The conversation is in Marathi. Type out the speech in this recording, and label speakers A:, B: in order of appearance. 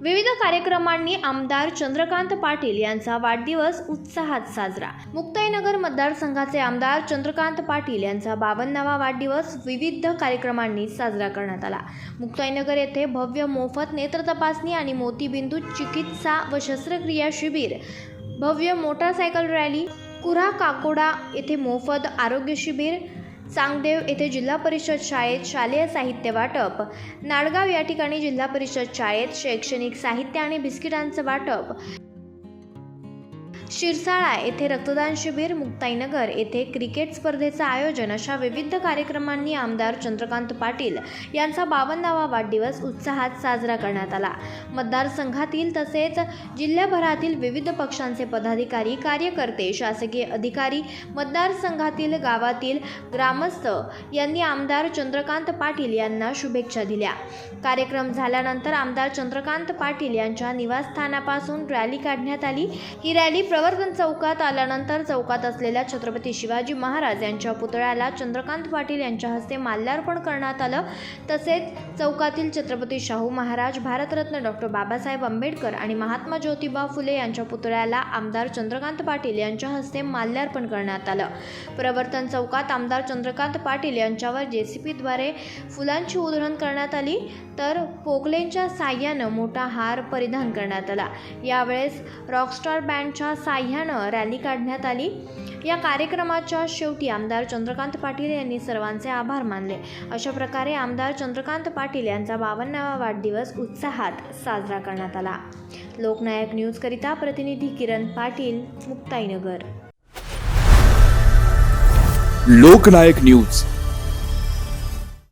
A: विविध कार्यक्रमांनी आमदार चंद्रकांत पाटील यांचा वाढदिवस उत्साहात साजरा. मुक्ताईनगर मतदारसंघाचे आमदार चंद्रकांत पाटील यांचा बावन्नावा वाढदिवस विविध कार्यक्रमांनी साजरा करण्यात आला. मुक्ताईनगर येथे भव्य मोफत नेत्र तपासणी आणि मोतीबिंदू चिकित्सा व शस्त्रक्रिया शिबिर भव्य मोटारसायकल रॅली कुरा काकोडा येथे मोफत आरोग्य शिबिर चांगदेव येथे जिल्हा परिषद शाळेत शालेय साहित्य वाटप. नाडगाव या ठिकाणी जिल्हा परिषद शाळेत शैक्षणिक साहित्य आणि बिस्किटांचं वाटप. शिरसाळा येथे रक्तदान शिबिर मुक्ताईनगर येथे क्रिकेट स्पर्धेचं आयोजन अशा विविध कार्यक्रमांनी आमदार चंद्रकांत पाटील यांचा बावन्नावा वाढदिवस उत्साहात साजरा करण्यात आला. मतदारसंघातील तसेच जिल्ह्याभरातील विविध पक्षांचे पदाधिकारी कार्यकर्ते शासकीय अधिकारी मतदारसंघातील गावातील ग्रामस्थ यांनी आमदार चंद्रकांत पाटील यांना शुभेच्छा दिल्या. कार्यक्रम झाल्यानंतर आमदार चंद्रकांत पाटील यांच्या निवासस्थानापासून रॅली काढण्यात आली. ही रॅली प्रवर्तन चौकात आल्यानंतर चौकात असलेल्या छत्रपती शिवाजी महाराज यांच्या पुतळ्याला चंद्रकांत पाटील यांच्या हस्ते माल्यार्पण करण्यात आलं. तसेच चौकातील छत्रपती शाहू महाराज भारतरत्न डॉक्टर बाबासाहेब आंबेडकर आणि महात्मा ज्योतिबा फुले यांच्या पुतळ्याला आमदार चंद्रकांत पाटील यांच्या हस्ते माल्यार्पण करण्यात आलं. प्रवर्तन चौकात आमदार चंद्रकांत पाटील यांच्यावर जेसीपीद्वारे फुलांची उधळण करण्यात आली. तर पोकलेंच्या साह्यानं मोठा हार परिधान करण्यात आला. यावेळेस रॉकस्टार बँडच्या साह्यानं रॅली काढण्यात आली. या कार्यक्रमाच्या शेवटी आमदार चंद्रकांत पाटील यांनी सर्वांचे आभार मानले. अशा प्रकारे आमदार चंद्रकांत पाटील यांचा बावन्नावा वाढदिवस उत्साहात साजरा करण्यात आला. लोकनायक न्यूजकरिता प्रतिनिधी किरण पाटील मुक्ताईनगर.
B: लोकनायक न्यूज.